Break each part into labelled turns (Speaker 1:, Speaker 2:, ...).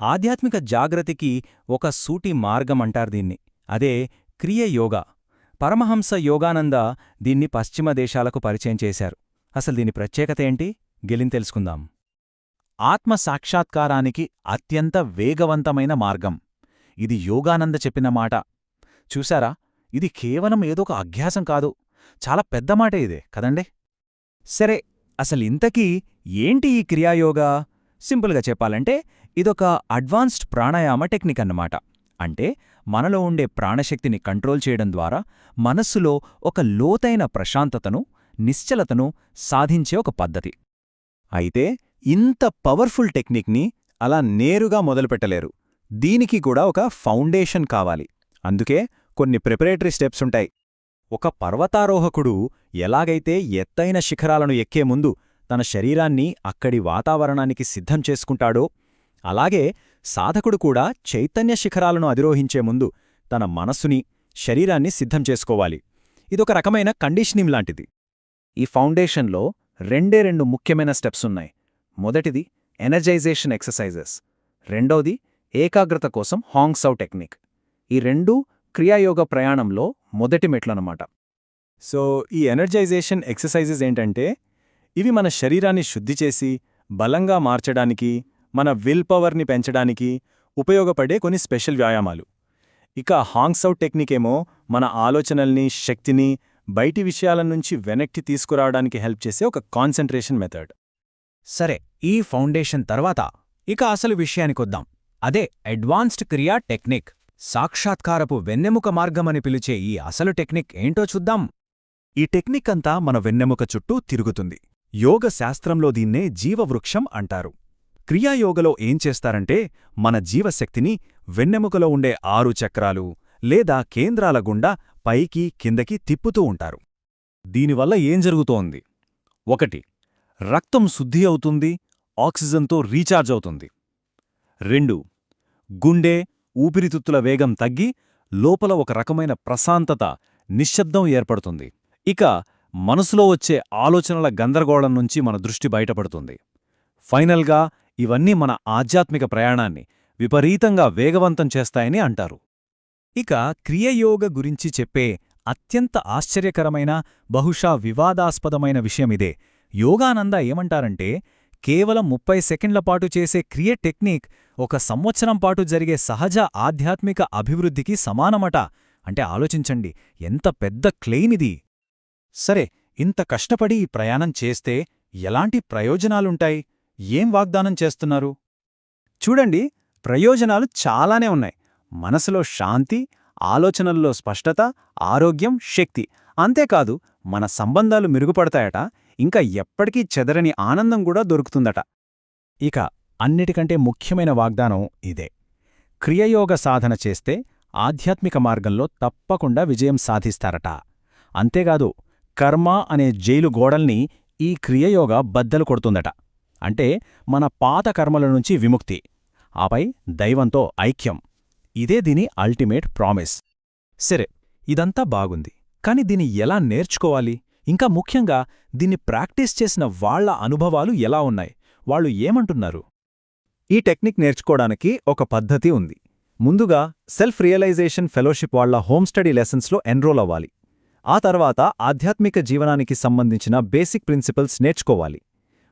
Speaker 1: ఆధ్యాత్మిక జాగ్రతికి ఒక సూటి మార్గమంటారు దీన్ని. అదే క్రియ యోగా. పరమహంస యోగానంద దీన్ని పశ్చిమ దేశాలకు పరిచయం చేశారు. అసలు దీని ప్రత్యేకత ఏంటి? గెలిన్ తెలుసుకుందాం.
Speaker 2: ఆత్మ సాక్షాత్కారానికి అత్యంత వేగవంతమైన మార్గం. ఇది యోగానంద చెప్పిన మాట. చూశారా? ఇది కేవలం ఏదొక అభ్యాసం కాదు. చాలా పెద్ద మాట ఇదే కదండే?
Speaker 1: సరే అసలింతకీ ఏంటి ఈ క్రియాయోగా? సింపుల్గా చెప్పాలంటే ఇదొక అడ్వాన్స్డ్ ప్రాణాయామ టెక్నిక్ అన్నమాట. అంటే మనలో ఉండే ప్రాణశక్తిని కంట్రోల్ చేయడం ద్వారా మనస్సులో ఒక లోతైన ప్రశాంతతను నిశ్చలతను సాధించే ఒక పద్ధతి.
Speaker 2: అయితే ఇంత పవర్ఫుల్ టెక్నిక్ని అలా నేరుగా మొదలుపెట్టలేరు. దీనికి కూడా ఒక ఫౌండేషన్ కావాలి. అందుకే కొన్ని ప్రిపరేటరీ స్టెప్స్ ఉంటాయి.
Speaker 1: ఒక పర్వతారోహకుడు ఎలాగైతే ఎత్తైన శిఖరాలను ఎక్కే ముందు తన శరీరాన్ని అక్కడి వాతావరణానికి సిద్ధం చేసుకుంటాడో అలాగే సాధకుడు కూడా చైతన్య శిఖరాలను అధిరోహించే ముందు తన మనస్సుని శరీరాన్ని సిద్ధం చేసుకోవాలి. ఇదొక రకమైన కండిషనింగ్ లాంటిది.
Speaker 2: ఈ ఫౌండేషన్లో రెండే రెండు ముఖ్యమైన స్టెప్స్ ఉన్నాయి. మొదటిది ఎనర్జైజేషన్ ఎక్సర్సైజెస్. రెండోది ఏకాగ్రత కోసం హాంగ్సౌ టెక్నిక్. ఈ రెండూ క్రియాయోగ ప్రయాణంలో మొదటి మెట్లనమాట.
Speaker 1: సో ఈ ఎనర్జైజేషన్ ఎక్సర్సైజెస్ ఏంటంటే ఇవి మన శరీరాన్ని శుద్ధి చేసి బలంగా మార్చడానికి మన విల్ పవర్ని పెంచడానికి ఉపయోగపడే కొన్ని స్పెషల్ వ్యాయామాలు. ఇక హాంగ్సౌట్ టెక్నిక్ ఏమో మన ఆలోచనల్ని శక్తిని బయటి విషయాల నుంచి వెనక్కి తీసుకురావడానికి హెల్ప్ చేసే ఒక కాన్సంట్రేషన్ మెథడ్ సరే ఈ ఫౌండేషన్ తర్వాత ఇక అసలు విషయానికొద్దాం అదే అడ్వాన్స్డ్ క్రియా టెక్నిక్. సాక్షాత్కారపు వెన్నెముక మార్గమని పిలిచే ఈ అసలు టెక్నిక్ ఏంటో చూద్దాం.
Speaker 2: ఈ టెక్నిక్ అంతా మన వెన్నెముక చుట్టూ తిరుగుతుంది. యోగ శాస్త్రంలో దీన్నే జీవవృక్షం అంటారు. క్రియాయోగలో ఏం చేస్తారంటే మన జీవశక్తిని వెన్నెముకలో ఉండే ఆరు చక్రాలు లేదా కేంద్రాల గుండా పైకి కిందకి తిప్పుతూ ఉంటారు. దీనివల్ల ఏం జరుగుతోంది? ఒకటి రక్తం శుద్ధి అవుతుంది ఆక్సిజన్తో రీఛార్జ్ అవుతుంది. రెండు గుండె ఊపిరితిత్తుల వేగం తగ్గి లోపల ఒక రకమైన ప్రశాంతత నిశ్శబ్దం ఏర్పడుతుంది. ఇక మనసులో వచ్చే ఆలోచనల గందరగోళం నుంచి మన దృష్టి బయటపడుతుంది. ఫైనల్గా ఇవన్నీ మన ఆధ్యాత్మిక ప్రయాణాన్ని విపరీతంగా వేగవంతం చేస్తాయని అంటారు.
Speaker 1: ఇక క్రియయోగ గురించి చెప్పే అత్యంత ఆశ్చర్యకరమైన బహుశా వివాదాస్పదమైన విషయమిదే యోగానంద ఏమంటారంటే కేవలం ముప్పై సెకండ్ల పాటు చేసే క్రియ టెక్నిక్ ఒక సంవత్సరం పాటు జరిగే సహజ ఆధ్యాత్మిక అభివృద్ధికి సమానమట. అంటే ఆలోచించండి ఎంత పెద్ద క్లెయిమిది
Speaker 2: సరే ఇంత కష్టపడి ఈ ప్రయాణం చేస్తే ఎలాంటి ప్రయోజనాలుంటాయి? ఏం వాగ్దానం చేస్తున్నారు? చూడండి ప్రయోజనాలు చాలానే ఉన్నాయి. మనసులో శాంతి ఆలోచనల్లో స్పష్టత ఆరోగ్యం శక్తి. అంతేకాదు మన సంబంధాలు మెరుగుపడతాయట ఇంకా ఎప్పటికీ చెదరని ఆనందం కూడా దొరుకుతుందట.
Speaker 1: ఇక అన్నిటికంటే ముఖ్యమైన వాగ్దానం ఇదే. క్రియయోగ సాధన చేస్తే ఆధ్యాత్మిక మార్గంలో తప్పకుండా విజయం సాధిస్తారట. అంతేకాదు కర్మ అనే జైలు గోడల్ని ఈ క్రియయోగ బద్దలు కొడుతుందట. అంటే మన పాత కర్మల నుంచి విముక్తి ఆపై దైవంతో ఐక్యం. ఇదే దీని అల్టిమేట్ ప్రామిస్ సరే ఇదంతా బాగుంది. కాని దీన్ని ఎలా నేర్చుకోవాలి? ఇంకా ముఖ్యంగా దీన్ని ప్రాక్టీస్ చేసిన వాళ్ళ అనుభవాలు ఎలా ఉన్నాయి? వాళ్ళు ఏమంటున్నారు?
Speaker 2: ఈ టెక్నిక్ నేర్చుకోవడానికి ఒక పద్ధతి ఉంది. ముందుగా సెల్ఫ్ రియలైజేషన్ ఫెలోషిప్ వాళ్ళ హోమ్ స్టడీ లెసన్స్లో ఎన్రోల్ అవ్వాలి. ఆ తర్వాత ఆధ్యాత్మిక జీవనానికి సంబంధించిన బేసిక్ ప్రిన్సిపల్స్ నేర్చుకోవాలి.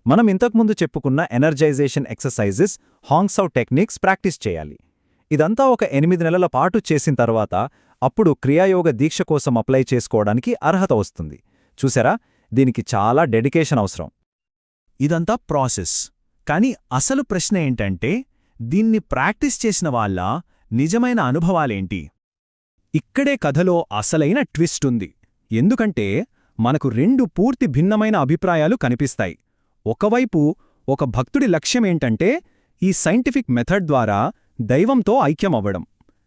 Speaker 2: మనం ఇంతకుముందు చెప్పుకున్న energization exercises Hong-Sau techniques practice చేయాలి. ఇదంతా ఒక ఎనిమిది నెలల పాటు చేసిన తర్వాత అప్పుడు క్రియాయోగ దీక్ష కోసం అప్లై చేసుకోవడానికి అర్హత వస్తుంది. చూసారా? దీనికి చాలా డెడికేషన్ అవసరం.
Speaker 1: ఇదంతా ప్రాసెస్. కాని అసలు ప్రశ్న ఏంటంటే దీన్ని ప్రాక్టీస్ చేసిన వాళ్ళ నిజమైన అనుభవాలేంటి? ఇక్కడే కథలో అసలైన ట్విస్ట్ ఉంది. ఎందుకంటే మనకు రెండు పూర్తి భిన్నమైన అభిప్రాయాలు కనిపిస్తాయి. ఒకవైపు ఒక భక్తుడి లక్ష్యమేంటంటే ఈ సైంటిఫిక్ మెథడ్ ద్వారా దైవంతో ఐక్యమవ్వడం.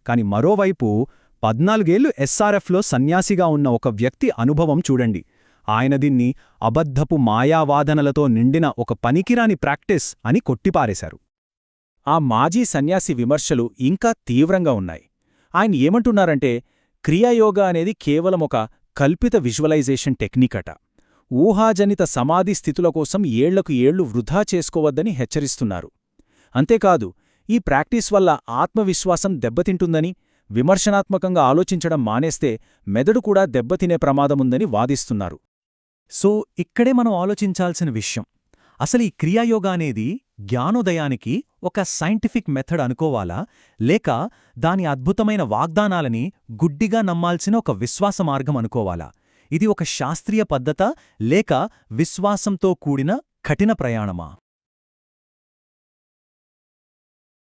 Speaker 1: కాని మరోవైపు పద్నాలుగేళ్ళు ఎస్ఆర్ఎఫ్లో సన్యాసిగా ఉన్న ఒక వ్యక్తి అనుభవం చూడండి. ఆయన దీన్ని అబద్ధపు మాయావాదనలతో నిండిన ఒక పనికిరాని ప్రాక్టీస్ అని కొట్టిపారేశారు. ఆ మాజీ సన్యాసి విమర్శలు ఇంకా తీవ్రంగా ఉన్నాయి. ఆయన ఏమంటున్నారంటే క్రియాయోగా అనేది కేవలం ఒక కల్పిత విజువలైజేషన్ టెక్నికట. ఊహాజనిత సమాధి స్థితుల కోసం ఏళ్ళకు ఏళ్ళు వృధా చేసుకోవద్దని హెచ్చరిస్తున్నారు. అంతేకాదు ఈ ప్రాక్టీస్ వల్ల ఆత్మవిశ్వాసం దెబ్బతింటుందని విమర్శనాత్మకంగా ఆలోచించడం మానేస్తే మెదడు కూడా దెబ్బతినే ప్రమాదముందని వాదిస్తున్నారు.
Speaker 2: సో ఇక్కడే మనం ఆలోచించాల్సిన విషయం. అసలు ఈ క్రియాయోగా అనేది జ్ఞానోదయానికి ఒక సైంటిఫిక్ మెథడ్ అనుకోవాలా? లేక దాని అద్భుతమైన వాగ్దానాలని గుడ్డిగా నమ్మాల్సిన ఒక విశ్వాస మార్గం అనుకోవాలా? ఇది ఒక శాస్త్రీయ పద్ధత లేక విశ్వాసంతో కూడిన కఠిన ప్రయాణమా?